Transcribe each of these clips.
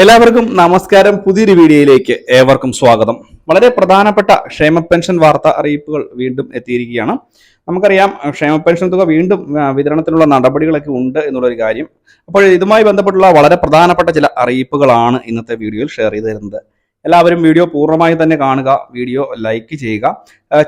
എല്ലാവർക്കും നമസ്കാരം. പുതിയൊരു വീഡിയോയിലേക്ക് ഏവർക്കും സ്വാഗതം. വളരെ പ്രധാനപ്പെട്ട ക്ഷേമ പെൻഷൻ വാർത്ത അറിയിപ്പുകൾ വീണ്ടും എത്തിയിരിക്കുകയാണ്. നമുക്കറിയാം ക്ഷേമ പെൻഷൻ തുക വീണ്ടും വിതരണത്തിനുള്ള നടപടികളൊക്കെ ഉണ്ട് എന്നുള്ളൊരു കാര്യം. അപ്പോൾ ഇതുമായി ബന്ധപ്പെട്ടുള്ള വളരെ പ്രധാനപ്പെട്ട ചില അറിയിപ്പുകളാണ് ഇന്നത്തെ വീഡിയോയിൽ ഷെയർ ചെയ്ത് തരുന്നത്. എല്ലാവരും വീഡിയോ പൂർണമായി തന്നെ കാണുക വീഡിയോ ലൈക്ക് ചെയ്യുക.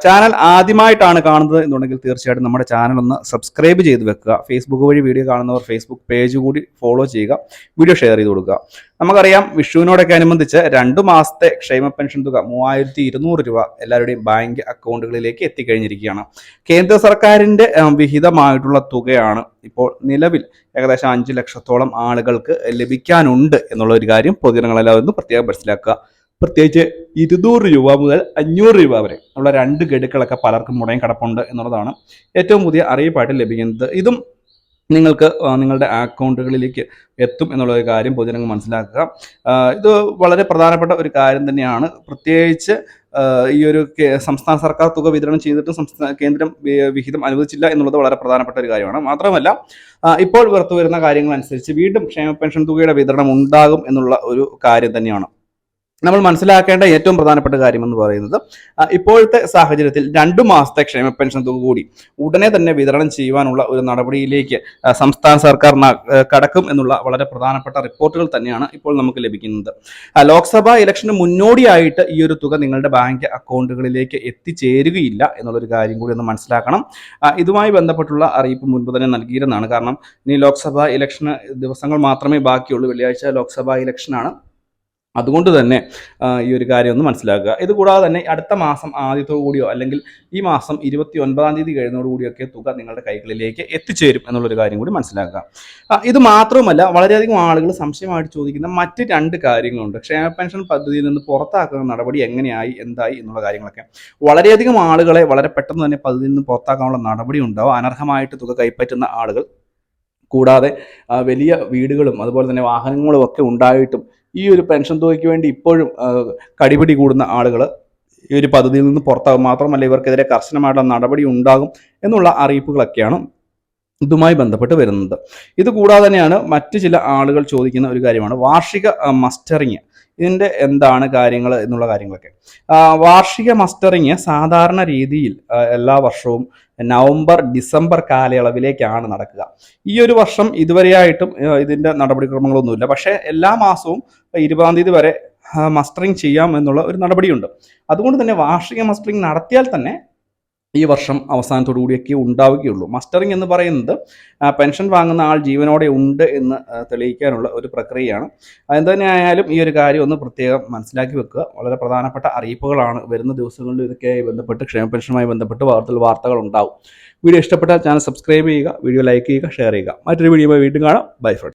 ചാനൽ ആദ്യമായിട്ടാണ് കാണുന്നത് എന്നുണ്ടെങ്കിൽ തീർച്ചയായിട്ടും നമ്മുടെ ചാനൽ ഒന്ന് സബ്സ്ക്രൈബ് ചെയ്ത് വെക്കുക. ഫേസ്ബുക്ക് വഴി വീഡിയോ കാണുന്നവർ ഫേസ്ബുക്ക് പേജ് കൂടി ഫോളോ ചെയ്യുക വീഡിയോ ഷെയർ ചെയ്ത് കൊടുക്കുക. നമുക്കറിയാം വിഷുവിനോടൊക്കെ അനുബന്ധിച്ച് രണ്ടു മാസത്തെ ക്ഷേമ പെൻഷൻ തുക മൂവായിരത്തി ഇരുന്നൂറ് രൂപ എല്ലാവരുടെയും ബാങ്ക് അക്കൗണ്ടുകളിലേക്ക് എത്തിക്കഴിഞ്ഞിരിക്കുകയാണ്. കേന്ദ്ര സർക്കാരിന്റെ വിഹിതമായിട്ടുള്ള തുകയാണ് ഇപ്പോൾ നിലവിൽ ഏകദേശം അഞ്ച് ലക്ഷത്തോളം ആളുകൾക്ക് ലഭിക്കാനുണ്ട് എന്നുള്ള ഒരു കാര്യം പൊതുജനങ്ങളെല്ലാവരും ഒന്ന് പ്രത്യേകം മനസ്സിലാക്കുക. പ്രത്യേകിച്ച് ഇരുന്നൂറ് രൂപ മുതൽ അഞ്ഞൂറ് രൂപ വരെ ഉള്ള രണ്ട് ഗഡുക്കളൊക്കെ പലർക്കും മുടങ്ങി കിടപ്പുണ്ട് എന്നുള്ളതാണ് ഏറ്റവും പുതിയ അറിയിപ്പായിട്ട് ലഭിക്കുന്നത്. ഇതും നിങ്ങൾക്ക് നിങ്ങളുടെ അക്കൗണ്ടുകളിലേക്ക് എത്തും എന്നുള്ള ഒരു കാര്യം പൊതുജനങ്ങൾ മനസ്സിലാക്കുക. ഇത് വളരെ പ്രധാനപ്പെട്ട ഒരു കാര്യം തന്നെയാണ്. പ്രത്യേകിച്ച് ഈ ഒരു സംസ്ഥാന സർക്കാർ തുക വിതരണം ചെയ്തിട്ട് സംസ്ഥാന കേന്ദ്രം വിഹിതം അനുവദിച്ചില്ല എന്നുള്ളത് വളരെ പ്രധാനപ്പെട്ട ഒരു കാര്യമാണ്. മാത്രമല്ല ഇപ്പോൾ പുറത്തു വരുന്ന കാര്യങ്ങൾ അനുസരിച്ച് വീണ്ടും ക്ഷേമ പെൻഷൻ തുകയുടെ വിതരണം ഉണ്ടാകും എന്നുള്ള ഒരു കാര്യം തന്നെയാണ്. നമ്മൾ മനസ്സിലാക്കേണ്ട ഏറ്റവും പ്രധാനപ്പെട്ട കാര്യം എന്ന് പറയുന്നത് ഇപ്പോഴത്തെ സാഹചര്യത്തിൽ രണ്ടു മാസത്തെ ക്ഷേമ പെൻഷൻ തുക കൂടി ഉടനെ തന്നെ വിതരണം ചെയ്യുവാനുള്ള ഒരു നടപടിയിലേക്ക് സംസ്ഥാന സർക്കാർ കടക്കും എന്നുള്ള വളരെ പ്രധാനപ്പെട്ട റിപ്പോർട്ടുകൾ തന്നെയാണ് ഇപ്പോൾ നമുക്ക് ലഭിക്കുന്നത്. ലോക്സഭാ ഇലക്ഷന് മുന്നോടിയായിട്ട് ഈ ഒരു തുക നിങ്ങളുടെ ബാങ്ക് അക്കൗണ്ടുകളിലേക്ക് എത്തിച്ചേരുകയില്ല എന്നുള്ളൊരു കാര്യം കൂടി ഒന്ന് മനസ്സിലാക്കണം. ഇതുമായി ബന്ധപ്പെട്ടുള്ള അറിയിപ്പ് മുൻപ് തന്നെ നൽകിയിരുന്നതാണ്. കാരണം ഇനി ലോക്സഭാ ഇലക്ഷന് ദിവസങ്ങൾ മാത്രമേ ബാക്കിയുള്ളൂ. വെള്ളിയാഴ്ച ലോക്സഭാ ഇലക്ഷനാണ്. അതുകൊണ്ട് തന്നെ ഈ ഒരു കാര്യം ഒന്ന് മനസ്സിലാക്കുക. ഇത് കൂടാതെ തന്നെ അടുത്ത മാസം ആദ്യത്തോടു കൂടിയോ അല്ലെങ്കിൽ ഈ മാസം ഇരുപത്തി ഒൻപതാം തീയതി കഴിയുന്നതോടുകൂടിയൊക്കെ തുക നിങ്ങളുടെ കൈകളിലേക്ക് എത്തിച്ചേരും എന്നുള്ളൊരു കാര്യം കൂടി മനസ്സിലാക്കുക. ഇത് മാത്രവുമല്ല വളരെയധികം ആളുകൾ സംശയമായിട്ട് ചോദിക്കുന്ന മറ്റ് രണ്ട് കാര്യങ്ങളുണ്ട്. ക്ഷേമ പെൻഷൻ പദ്ധതിയിൽ നിന്ന് പുറത്താക്കുന്ന നടപടി എങ്ങനെയായി എന്തായി എന്നുള്ള കാര്യങ്ങളൊക്കെ. വളരെയധികം ആളുകളെ വളരെ പെട്ടെന്ന് തന്നെ പദ്ധതിയിൽ നിന്ന് പുറത്താക്കാനുള്ള നടപടി ഉണ്ടാവും. അനർഹമായിട്ട് തുക കൈപ്പറ്റുന്ന ആളുകൾ കൂടാതെ വലിയ വീടുകളും അതുപോലെ തന്നെ വാഹനങ്ങളും ഒക്കെ ഉണ്ടായിട്ടും ഈ ഒരു പെൻഷൻ തുകയ്ക്ക് വേണ്ടി ഇപ്പോഴും കടിപിടി കൂടുന്ന ആളുകൾ ഈ ഒരു പദ്ധതിയിൽ നിന്ന് പുറത്താകും മാത്രമല്ല ഇവർക്കെതിരെ കർശനമായിട്ടുള്ള നടപടി ഉണ്ടാകും എന്നുള്ള അറിയിപ്പുകളൊക്കെയാണ് ഇതുമായി ബന്ധപ്പെട്ട് വരുന്നത്. ഇത് കൂടാതെ തന്നെയാണ് മറ്റ് ചില ആളുകൾ ചോദിക്കുന്ന ഒരു കാര്യമാണ്. വാർഷിക മസ്റ്ററിങ് ഇതിന്റെ എന്താണ് കാര്യങ്ങൾ എന്നുള്ള കാര്യങ്ങളൊക്കെ. വാർഷിക മസ്റ്ററിങ് സാധാരണ രീതിയിൽ എല്ലാ വർഷവും നവംബർ ഡിസംബർ കാലയളവിലേക്കാണ് നടക്കുക. ഈ ഒരു വർഷം ഇതുവരെയായിട്ടും ഇതിന്റെ നടപടിക്രമങ്ങളൊന്നുമില്ല. പക്ഷേ എല്ലാ മാസവും ഇരുപതാം തീയതി വരെ മസ്റ്ററിങ് ചെയ്യാം എന്നുള്ള ഒരു നടപടിയുണ്ട്. അതുകൊണ്ട് തന്നെ വാർഷിക മസ്റ്ററിങ് നടത്തിയാൽ തന്നെ ഈ വർഷം അവസാനത്തോടു കൂടിയൊക്കെ ഉണ്ടാവുകയുള്ളൂ. മസ്റ്ററിങ് എന്ന് പറയുന്നത് പെൻഷൻ വാങ്ങുന്ന ആൾ ജീവനോടെ ഉണ്ട് എന്ന് തെളിയിക്കാനുള്ള ഒരു പ്രക്രിയയാണ്. എന്തുതന്നെയായാലും ഈ ഒരു കാര്യം ഒന്ന് പ്രത്യേകം മനസ്സിലാക്കി വെക്കുക. വളരെ പ്രധാനപ്പെട്ട അറിയിപ്പുകളാണ് വരുന്ന ദിവസങ്ങളിൽ ഇതൊക്കെയായി ബന്ധപ്പെട്ട് ക്ഷേമ പെൻഷനുമായി ബന്ധപ്പെട്ട് വാർത്തകൾ വാർത്തകൾ ഉണ്ടാവും വീഡിയോ ഇഷ്ടപ്പെട്ടാൽ ചാനൽ സബ്സ്ക്രൈബ് ചെയ്യുക വീഡിയോ ലൈക്ക് ചെയ്യുക ഷെയർ ചെയ്യുക. മറ്റൊരു വീഡിയോ വീണ്ടും കാണാം. Bye friends